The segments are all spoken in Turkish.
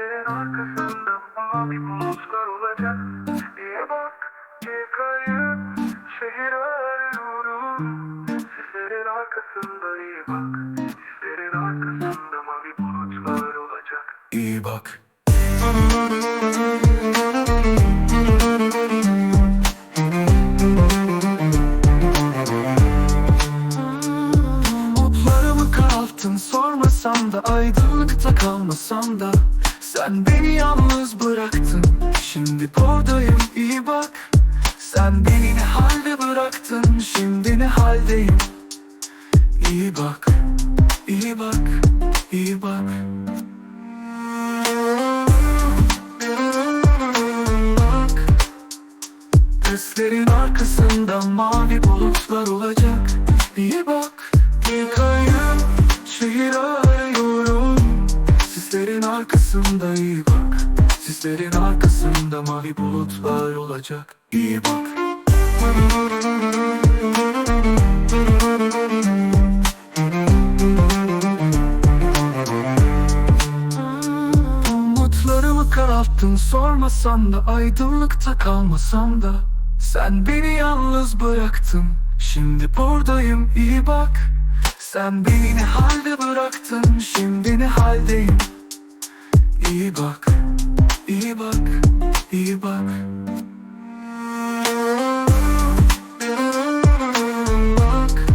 Bulutların arkasında mavi bulutlar olacak. Diye bak yıkayıp şehir arıyorum Sislerin arkasında iyi bak. Sislerin arkasında mavi bulutlar olacak. İyi bak. Otlarımı karalttın sormasam da Aydınlıkta kalmasam da. Sen beni yalnız bıraktın. Şimdi buradayım iyi bak. Sen beni ne halde bıraktın? Şimdi ne haldeyim? İyi bak iyi bak iyi bak. Bak Gözlerin arkasında mavi bulutlar olacak. İyi bak Bir kayıp şehir Sizlerin arkasında iyi bak Sizlerin arkasında mavi bulutlar olacak. İyi bak. Umutlarımı kararttın sormasam da Aydınlıkta kalmasam da. Sen beni yalnız bıraktın Şimdi buradayım iyi bak. Sen beni ne halde bıraktın Şimdi ne haldeyim İyi bak iyi bak iyi bak. Bak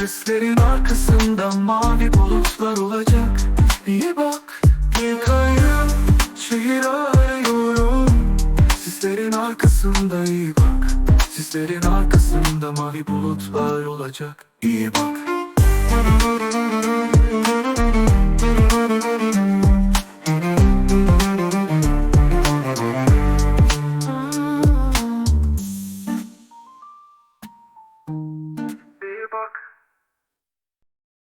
Gözlerin arkasında mavi bulutlar olacak. İyi bak bir kayıp şehir arıyorum. Sizlerin arkasında iyi bak Sizlerin arkasında mavi bulutlar olacak. İyi bak